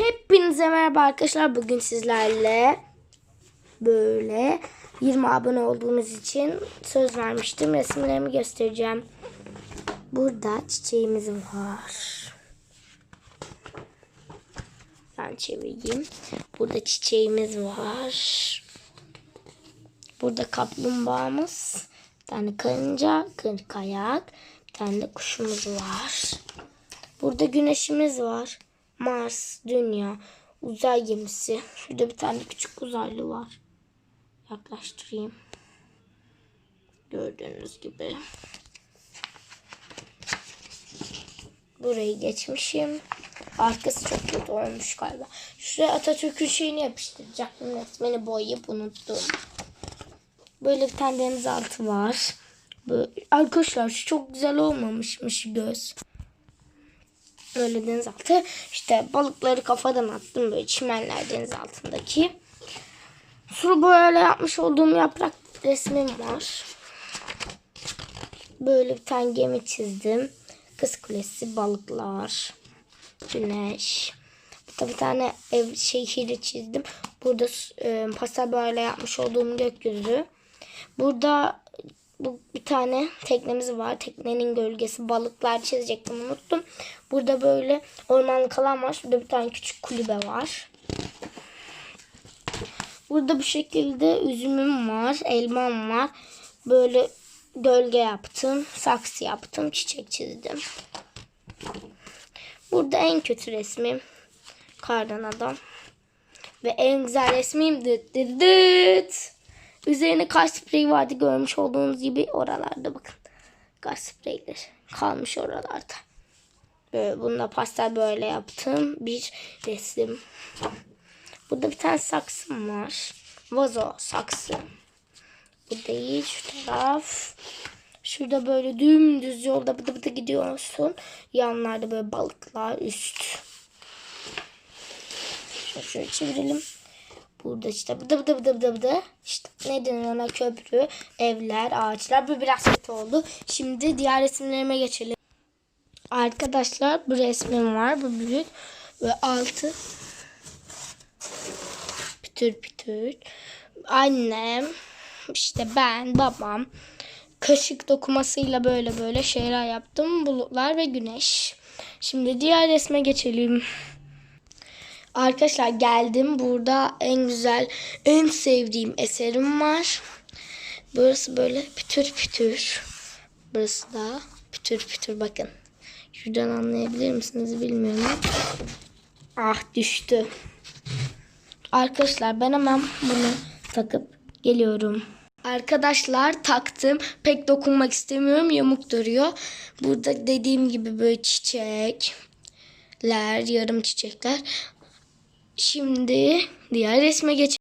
Hepinize merhaba arkadaşlar. Bugün sizlerle böyle 20 abone olduğumuz için söz vermiştim. Resimlerimi göstereceğim. Burada çiçeğimiz var. Ben çevireyim. Burada çiçeğimiz var. Burada kaplumbağamız. Bir tane karınca, kırk ayak. Bir tane de kuşumuz var. Burada güneşimiz var. Mars, Dünya, uzay gemisi. Şurada bir tane küçük uzaylı var. Yaklaştırayım. Gördüğünüz gibi. Burayı geçmişim. Arkası çok kötü olmuş galiba. Şuraya Atatürk'ün şeyini yapıştıracaktım. Resmini boyayıp unuttum. Böyle bir tane denizaltı var. Böyle, arkadaşlar şu çok güzel olmamışmış göz. Böyle denizaltı. İşte balıkları kafadan attım böyle çimenler deniz altındaki. Sulu böyle yapmış olduğum yaprak resmim var. Böyle bir tane gemi çizdim. Kız kulesi, balıklar, güneş. Burada bir tane ev şehri çizdim. Burada e, pastel böyle yapmış olduğum gökyüzü. Burada bu bir tane teknemiz var. Teknenin gölgesi balıklar çizecektim unuttum. Burada böyle ormanlık alan var. Şurada bir tane küçük kulübe var. Burada bu şekilde üzümüm var. Elmam var. Böyle gölge yaptım. Saksı yaptım. Çiçek çizdim. Burada en kötü resmim. Kardan adam. Ve en güzel resmim dıt dıt dıt. Üzerine kaş spreyi vardı görmüş olduğunuz gibi oralarda bakın. Kaş spreyleri kalmış oralarda. Böyle bununla pastel böyle yaptım. Bir resim. Burada bir tane saksım var. Vazo saksı. Bu değil şu taraf. Şurada böyle dümdüz yolda bıdı bıdı gidiyorsun. Yanlarda böyle balıklar üst. Şöyle çevirelim. Burada işte bıdı bıdı bıdı bıdı bıdı. İşte ne denir ona köprü, evler, ağaçlar. Bu biraz kötü oldu. Şimdi diğer resimlerime geçelim. Arkadaşlar bu resmim var. Bu büyük. Ve altı pütür pütür. Annem, işte ben, babam kaşık dokumasıyla böyle böyle şeyler yaptım. Bulutlar ve güneş. Şimdi diğer resme geçelim. Arkadaşlar geldim. Burada en güzel, en sevdiğim eserim var. Burası böyle pütür pütür. Burası da pütür pütür bakın. Şuradan anlayabilir misiniz bilmiyorum. Ah düştü. Arkadaşlar ben hemen bunu takıp geliyorum. Arkadaşlar taktım. Pek dokunmak istemiyorum. Yamuk duruyor. Burada dediğim gibi böyle çiçekler, yarım çiçekler. Şimdi diğer resme geç.